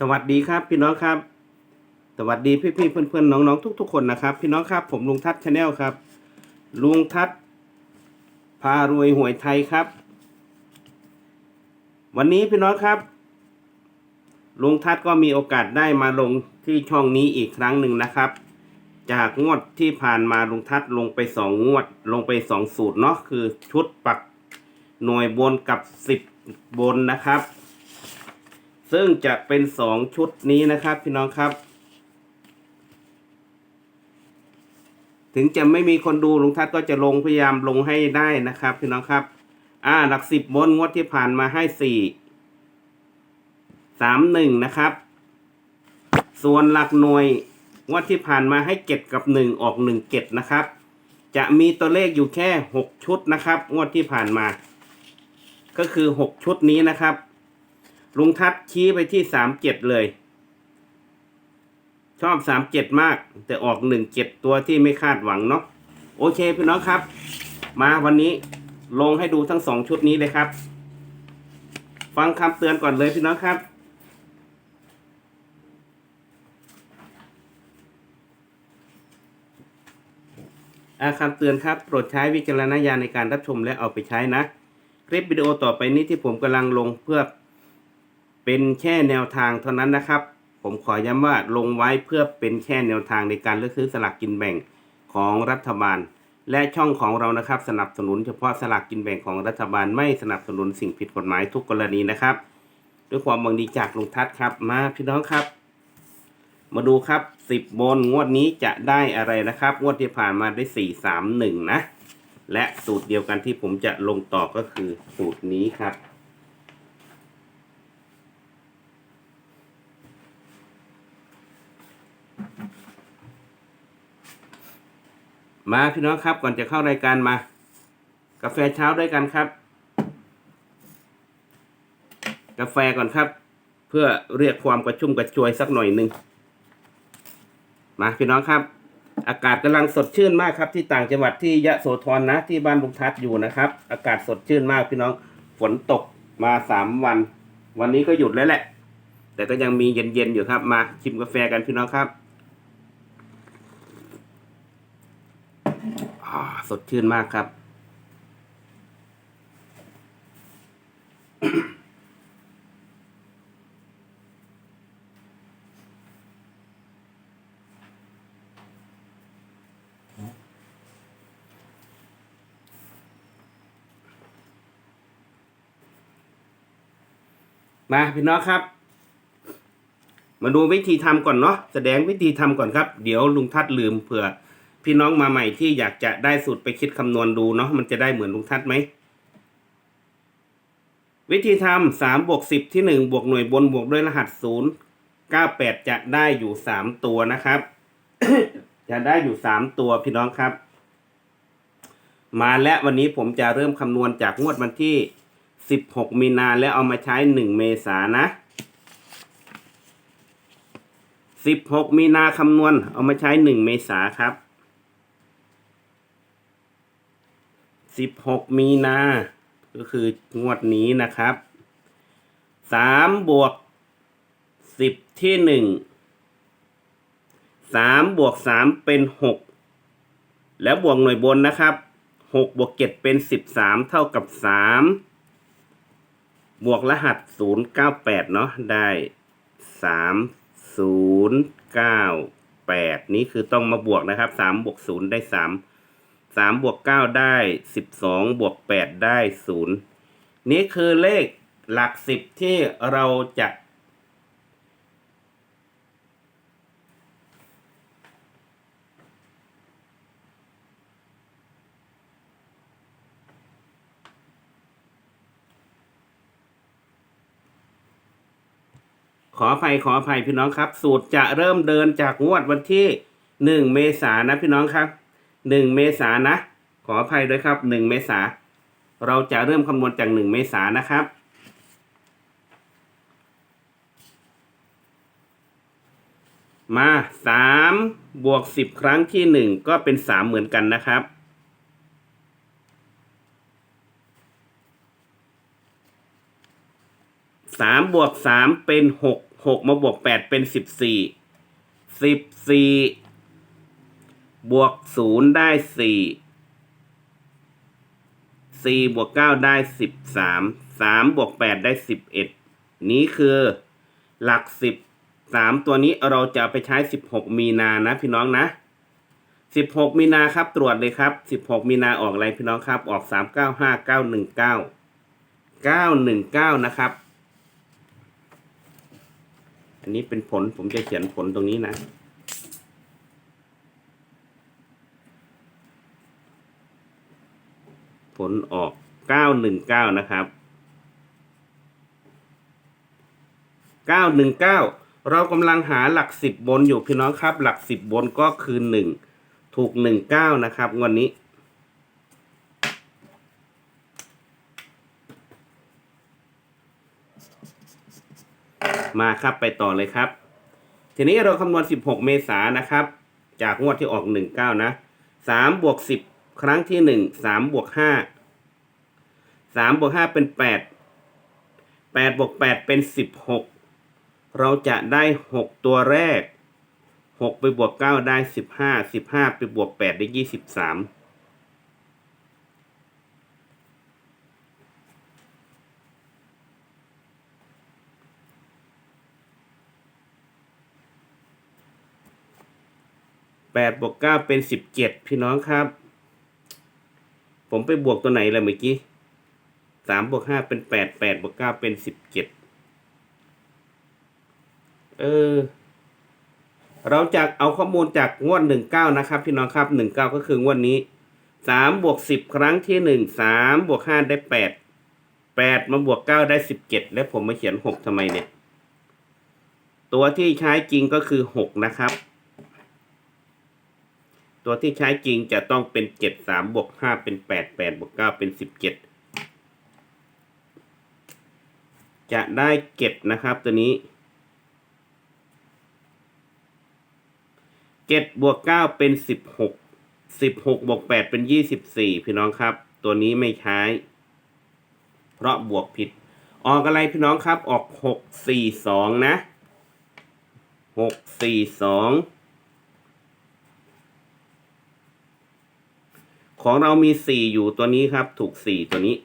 สวัสดีครับพี่น้องครับ สวัสดีพี่พี่ๆเพื่อนเพื่อนๆน้องๆทุกๆคนนะครับ พี่น้องครับ ผมลุงทัศน์ชาแนลครับ ลุงทัศน์พารวยหวยไทยครับ วันนี้พี่น้องครับ ลุงทัศน์ก็มีโอกาสได้มาลงที่ช่องนี้อีกครั้งหนึ่งนะครับ จากงวดที่ผ่านมาลุงทัศน์ลงไปสองงวด ลงไปสองสูตรเนาะคือชุดปักหน่วยบนกับสิบบนนะครับ ซึ่งจะเป็นสองชุดนี้นะครับพี่น้องครับ ถึงจะไม่มีคนดูลุงทัศน์ก็จะลงพยายามลงให้ได้นะครับ พี่น้องครับ อ่าหลักสิบบนงวดที่ผ่านมาให้สี่สามหนึ่งนะครับ ส่วนหลักหน่วยงวดที่ผ่านมาให้เจ็ดกับหนึ่งออกหนึ่งเจ็ดนะครับ จะมีตัวเลขอยู่แค่หกชุดนะครับ งวดที่ผ่านมา ก็คือหกชุดนี้นะครับ ลุงทัศชี้ไปที่สามเจ็ดเลย ชอบสามเจ็ดมาก แต่ออกหนึ่งเจ็ดตัวที่ไม่คาดหวังเนาะโอเคพี่น้องครับ มาวันนี้ลงให้ดูทั้งสองชุดนี้เลยครับ ฟังคำเตือนก่อนเลยพี่น้องครับอาคำเตือนครับโปรดใช้วิจารณญาณในการรับชมและเอาไปใช้นะ คลิปวิดีโอต่อไปนี้ที่ผมกำลังลงเพื่อ เป็นแค่แนวทางเท่านั้นนะครับ ผมขอย้ำว่าลงไว้เพื่อเป็นแค่แนวทางในการเลือกซื้อสลากกินแบ่งของรัฐบาล และช่องของเรานะครับ สนับสนุนเฉพาะสลากกินแบ่งของรัฐบาลไม่สนับสนุนสิ่งผิดกฎหมายทุกกรณีนะครับ ด้วยความหวังดีจากลุงทัศน์ครับมาพี่น้องครับ มาดูครับสิบบนงวดนี้จะได้อะไรนะครับ งวดที่ผ่านมาได้สี่สามหนึ่งนะ และสูตรเดียวกันที่ผมจะลงต่อก็คือสูตรนี้ครับ มาพี่น้องครับก่อนจะเข้ารายการมา กาแฟเช้าด้วยกันครับ กาแฟก่อนครับ เพื่อเรียกความกระชุ่มกระชวยสักหน่อยหนึ่งมาพี่น้องครับ อากาศกำลังสดชื่นมากครับ ที่ต่างจังหวัดที่ยะโสธรนะ ที่บ้านลุงทัศอยู่นะครับ อากาศสดชื่นมากพี่น้องฝนตกมาสามวัน วันนี้ก็หยุดแล้วแหละ แต่ก็ยังมีเย็นๆอยู่ครับมาชิมกาแฟกันพี่น้องครับอ่า สดชื่นมากครับ มาพี่น้องครับ มาดูวิธีทำก่อนเนาะแสดงวิธีทำก่อนครับ เดี๋ยวลุงทัดลืมเผื่อ พี่น้องมาใหม่ที่อยากจะได้สูตรไปคิดคำนวณดูเนาะมันจะได้เหมือนลุงทัดไหม วิธีทำสามบวกสิบที่หนึ่งบวกหน่วยบนบวกด้วยรหัสศูนย์เก้าแปดจะได้อยู่สามตัวนะครับ จะได้อยู่สามตัวพี่น้องครับ มาและวันนี้ผมจะเริ่มคำนวณจากงวดวันที่16มีนาแล้วเอามาใช้1เมษายนนะ16มีนาคำนวณเอามาใช้1เมษาครับ 16มีนา ก็คืองวดนี้นะครับ3บวก10ที่1 3บวก3เป็น6แล้วบวกหน่วยบนนะครับ6บวก7เป็น13เท่ากับ3บวกรหัส098เนาะได้3098นี้คือต้องมาบวกนะครับ3บวก0ได้ 3 3บวก9ได้12บสองบวก8ได้0นี่คือเลขหลัก10ที่เราจะขออภัยขออภัยพี่น้องครับ สูตรจะเริ่มเดินจากงวดวันที่หนึ่งเมษายนนะพี่น้องครับ หนึ่งเมษานะ ขออภัยด้วยครับหนึ่งเมษา เราจะเริ่มคำนวณจากหนึ่งเมษานนะครับ มาสามบวกสิบครั้งที่หนึ่งก็เป็นสามเหมือนกันนะครับสามบวกสามเป็นหกหกมาบวกแปดเป็นสิบสี่สิบสี่ บวกศูนย์ได้สี่สี่บวกเก้าได้สิบสามสามบวกแปดได้สิบเอ็ดนี้คือหลักสิบสามตัวนี้เราจะไปใช้สิบหกมีนานะพี่น้องนะสิบหกมีนาครับตรวจเลยครับสิบหกมีนาออกอะไรพี่น้องครับ ออกสามเก้าห้าเก้าหนึ่งเก้าเก้าหนึ่งเก้านะครับ อันนี้เป็นผลผมจะเขียนผลตรงนี้นะ ผลออกเก้าหนึ่งเก้านะครับเก้าหนึ่งเก้าเรากำลังหาหลักสิบบนอยู่พี่น้องครับ หลักสิบบนก็คือหนึ่งถูกหนึ่งเก้านะครับวันนี้มาครับไปต่อเลยครับ ทีนี้เราคำนวณ 16 เมษายนนะครับ จากงวดที่ออก 19 นะ 3 บวก 10 ครั้งที่หนึ่งสามบวกห้าสามบวกห้าเป็นแปดแปดบวกแปดเป็นสิบหกเราจะได้หกตัวแรกหกไปบวกเก้าได้สิบห้าสิบห้าไปบวกแปดได้ยี่สิบสามแปดบวกเก้าเป็นสิบเจ็ดพี่น้องครับ ผมไปบวกตัวไหนล่ะเมื่อกี้สามบวกห้าเป็นแปดแปดบวกเก้าเป็นสิบเจ็ดเออ เราจะเอาข้อมูลจากงวดหนึ่งเก้านะครับ พี่น้องครับหนึ่งเก้าก็คืองวดนี้สามบวกสิบครั้งที่หนึ่งสามบวกห้าได้แปดแปดมาบวกเก้าได้สิบเจ็ดแล้วผมมาเขียนหกทำไมเนี่ย ตัวที่ใช้จริงก็คือหกนะครับ ตัวที่ใช้จริงจะต้องเป็นเจ็ดสามบวกห้าเป็นแปดแปดบวกเก้าเป็นสิบเจ็ดจะได้เก็บนะครับ ตัวนี้เจ็ดบวกเก้าเป็นสิบหกสิบหกบวกแปดเป็นยี่สิบสี่พี่น้องครับ ตัวนี้ไม่ใช้ เพราะบวกผิด ออกอะไรพี่น้องครับ ออกหกสี่สองนะหกสี่สอง ของเรามีสี่อยู่ตัวนี้ครับ ถูกสี่ตัวนี้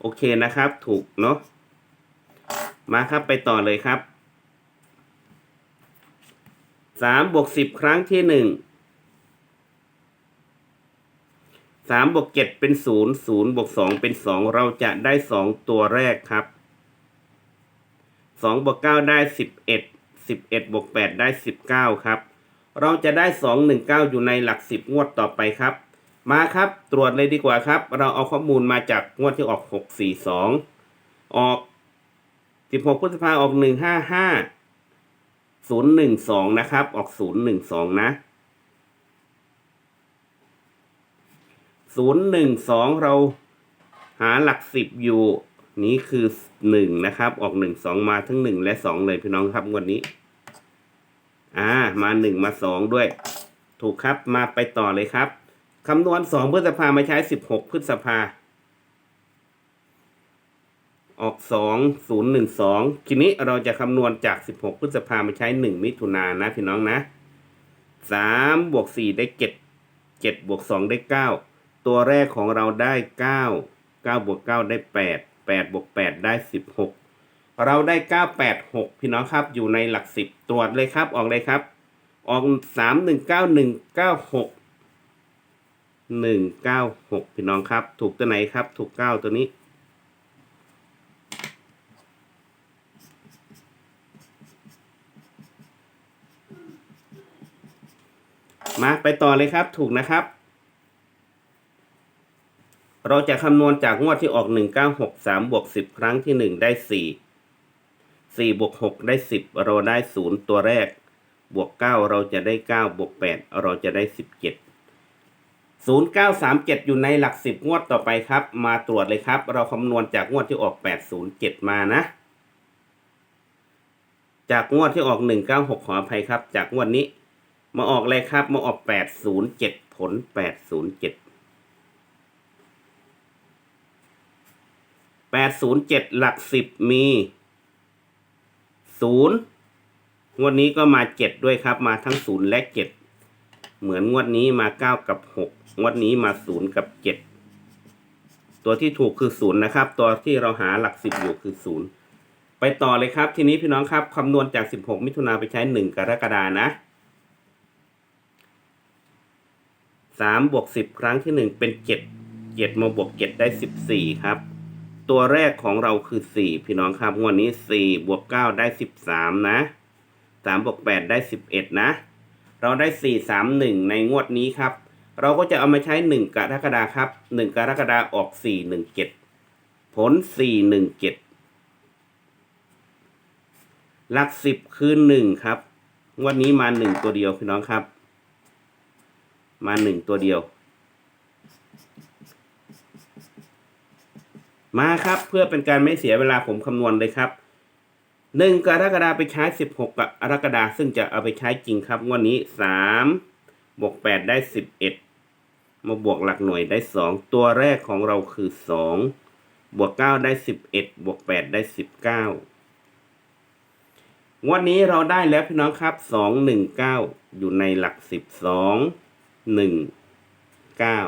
โอเคนะครับ ถูกเนาะมาครับไปต่อเลยครับสามบวกสิบครั้งที่หนึ่งสามบวกเจ็ดเป็นศูนย์ศูนย์บวกสองเป็นสองเราจะได้สองตัวแรกครับสองบวกเก้าได้สิบเอ็ดสิบเอ็ดบวกแปดได้สิบเก้าครับ เราจะได้สองหนึ่งเก้าอยู่ในหลักสิบงวดต่อไปครับ มาครับ ตรวจเลยดีกว่าครับ เราเอาข้อมูลมาจากงวดที่ออกหกสี่สองออกสิบหกพฤษภาออกหนึ่งห้าห้าศูนย์หนึ่งสองนะครับ ออกศูนย์หนึ่งสองนะศูนย์หนึ่งสองเราหาหลักสิบอยู่ นี้คือหนึ่งนะครับ ออกหนึ่งสองมาทั้งหนึ่งและสองเลยพี่น้องครับงวดนี้ อ่า มาหนึ่งมาสองด้วย ถูกครับ มาไปต่อเลยครับ คำนวณสองพฤษภามาใช้สิบหกพฤษภา ออกสองศูนย์หนึ่งสองทีนี้เราจะคำนวณจากสิบหกพฤษภามาใช้หนึ่งมิถุนายนนะพี่น้องนะสามบวกสี่ได้เจ็ดเจ็ดบวกสองได้เก้าตัวแรกของเราได้เก้าเก้าบวกเก้าได้แปดแปดบวกแปดได้สิบหกเราได้เก้าแปดหกพี่น้องครับอยู่ในหลักสิบตรวจเลยครับออกเลยครับ ออกสามหนึ่งเก้าหนึ่งเก้าหก หนึ่งเก้าหกพี่น้องครับ ถูกตัวไหนครับ ถูกเก้าตัวนี้ มาไปต่อเลยครับ ถูกนะครับ เราจะคำนวณจากงวดที่ออกหนึ่งเก้าหกสามบวกสิบครั้งที่หนึ่งได้สี่สี่บวกหกได้สิบเราได้ศูนย์ตัวแรก บวกเก้าเราจะได้เก้าบวกแปดเราจะได้สิ บเจ็ดศูนย์เก้าสามเจ็ดอยู่ในหลักสิบงวดต่อไปครับ มาตรวจเลยครับ เราคำนวณจากงวดที่ออกแปดศูนย์เจ็ดมานะ จากงวดที่ออกหนึ่งเก้าหกขออภัยครับ จากงวดนี้ มาออกเลยครับ มาออกแปดศูนย์เจ็ดผลแปดศูนย์เจ็ดแปดศูนย์เจ็ดหลักสิบมีศูนย์งวดนี้ก็มาเจ็ดด้วยครับ มาทั้งศูนย์และเจ็ด เหมือนงวดนี้มาเก้ากับหกงวดนี้มาศูนย์กับเจ็ดตัวที่ถูกคือศูนย์นะครับ ตัวที่เราหาหลักสิบอยู่คือศูนย์ไปต่อเลยครับ ทีนี้พี่น้องครับคำนวณจากสิบหกมิถุนาไปใช้หนึ่งกรกฎานะสามบวกสิบครั้งที่หนึ่งเป็นเจ็ดเจ็ดมาบวกเจ็ดได้สิบสี่ครับ ตัวแรกของเราคือสี่พี่น้องครับงวดนี้สี่บวกเก้าได้สิบสามนะสามบวกแปดได้สิบเอ็ดนะ เราได้สี่สามหนึ่งในงวดนี้ครับ เราก็จะเอามาใช้หนึ่งกรกฎาครับหนึ่งกรกฎาออกสี่หนึ่งเจ็ดผลสี่หนึ่งเจ็ดหลักสิบคือหนึ่งครับ งวดนี้มาหนึ่งตัวเดียวพี่น้องครับ มาหนึ่งตัวเดียว มาครับเพื่อเป็นการไม่เสียเวลาผมคำนวณเลยครับ หนึ่งกรกฎาไปใช้สิบหกกรกฎาซึ่งจะเอาไปใช้จริงครับงวันนี้สามบวกแปดได้สิบเอ็ดมาบวกหลักหน่วยได้สองตัวแรกของเราคือสองบวกเก้าได้สิบเอ็ดบวกแปดได้สิบเก้างวันนี้เราได้แล้วพี่น้องครับสองหนึ่งเก้าอยู่ในหลักสิบสองหนึ่งเก้า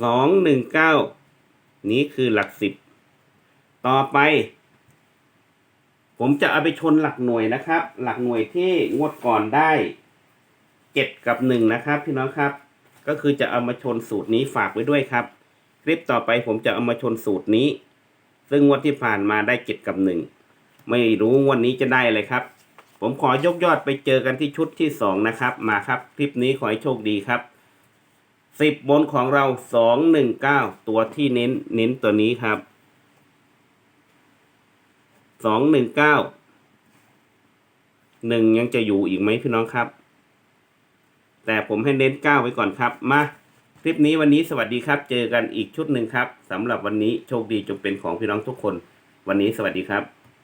สองหนึ่งเก้านี้คือหลักสิบ ต่อไป ผมจะเอาไปชนหลักหน่วยนะครับ หลักหน่วยที่งวดก่อนได้เจ็ดกับหนึ่งนะครับพี่น้องครับ ก็คือจะเอามาชนสูตรนี้ฝากไว้ด้วยครับ คลิปต่อไปผมจะเอามาชนสูตรนี้ ซึ่งงวดที่ผ่านมาได้เจ็ดกับหนึ่งไม่รู้งวันนี้จะได้อะไรครับ ผมขอยกยอดไปเจอกันที่ชุดที่สองนะครับ มาครับ คลิปนี้ขอให้โชคดีครับ สิบบนของเราสองหนึ่งเก้าตัวที่เน้นเน้นตัวนี้ครับสองหนึ่งเก้าหนึ่งยังจะอยู่อีกไหมพี่น้องครับ แต่ผมให้เน้นเก้าไว้ก่อนครับ มา คลิปนี้วันนี้สวัสดีครับ เจอกันอีกชุดหนึ่งครับสำหรับวันนี้โชคดีจงเป็นของพี่น้องทุกคน วันนี้สวัสดีครับ